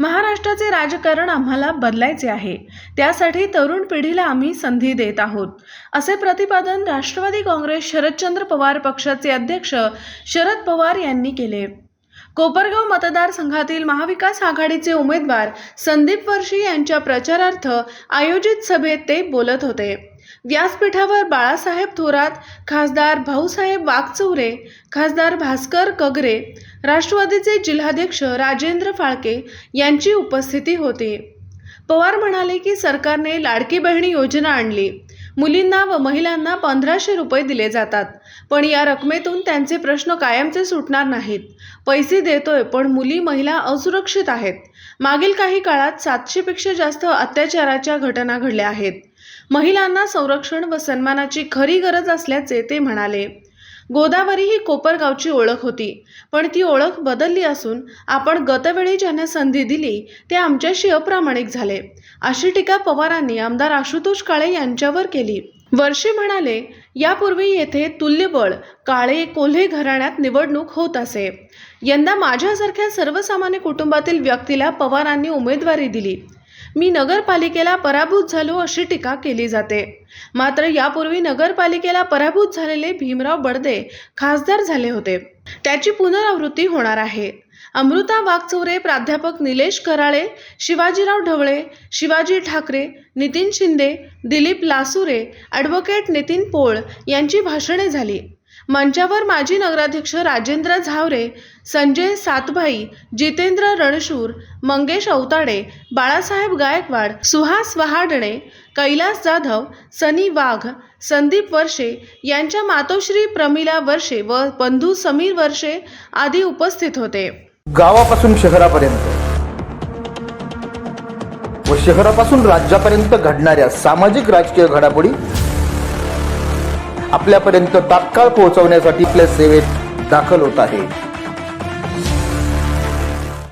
महाराष्ट्राचे राजकारण आम्हाला बदलायचे आहे. त्यासाठी तरुण पिढीला आम्ही संधी देत आहोत. असे प्रतिपादन राष्ट्रवादी काँग्रेस शरदचंद्र पवार पक्षाचे अध्यक्ष शरद पवार यांनी केले. कोपरगाव मतदारसंघातील महाविकास आघाडीचे उमेदवार संदीप वर्षी यांच्या प्रचारार्थ आयोजित सभेत ते बोलत होते. व्यासपीठावर बाळासाहेब थोरात खासदार भाऊसाहेब वाघचौरे खासदार भास्कर कगरे राष्ट्रवादीचे जिल्हाध्यक्ष राजेंद्र फाळके यांची उपस्थिती होती. पवार म्हणाले की सरकारने लाडकी बहिणी योजना आणली. मुलींना व महिलांना पंधराशे रुपये दिले जातात. पण या रकमेतून त्यांचे प्रश्न कायमचे सुटणार नाहीत. पैसे देतोय पण मुली महिला असुरक्षित आहेत. मागील काही काळात सातशेपेक्षा जास्त अत्याचाराच्या घटना घडल्या आहेत. महिलांना संरक्षण व सन्मानाची खरी गरज असल्याचे ते म्हणाले. गोदावरी ही कोपरगावची ओळख होती पण ती ओळख बदलली असून आपण गतवेळी ज्यांना संधी दिली ते आमच्याशी अप्रामाणिक झाले. अशी टीका पवारांनी आमदार आशुतोष काळे यांच्यावर केली. वर्षी म्हणाले यापूर्वी येथे तुल्यबळ काळे कोल्हे घराण्यात निवडणूक होत असे. यंदा माझ्यासारख्या सर्वसामान्य कुटुंबातील व्यक्तीला पवारांनी उमेदवारी दिली. मी नगरपालिकेला पराभूत झालो अशी टीका केली जाते. मात्र यापूर्वी नगरपालिकेला पराभूत झालेले भीमराव बडदे खासदार झाले होते. त्याची पुनरावृत्ती होणार आहे. अमृता वागचौरे प्राध्यापक निलेश कराळे शिवाजीराव ढवळे शिवाजी ठाकरे नितीन शिंदे दिलीप लासुरे ॲडव्होकेट नितीन पोळ यांची भाषणे झाली. मंचावर माजी नगराध्यक्ष राजेंद्र झावरे संजय सातभाई जितेंद्र रणशूर मंगेश अवताडे बाळासाहेब गायकवाड सुहास वहाडणे कैलास जाधव सनी वाघ संदीप वर्षे यांच्या मातोश्री प्रमिला वर्षे व बंधू समीर वर्षे आदी उपस्थित होते. गावापासून शहरापर्यंत व शहरापासून राज्यापर्यंत घडणाऱ्या सामाजिक राजकीय घडामोडी आपल्यापर्यंत तात्काळ पोहोचवण्यासाठी आपल्या सेवेत दाखल होत आहे.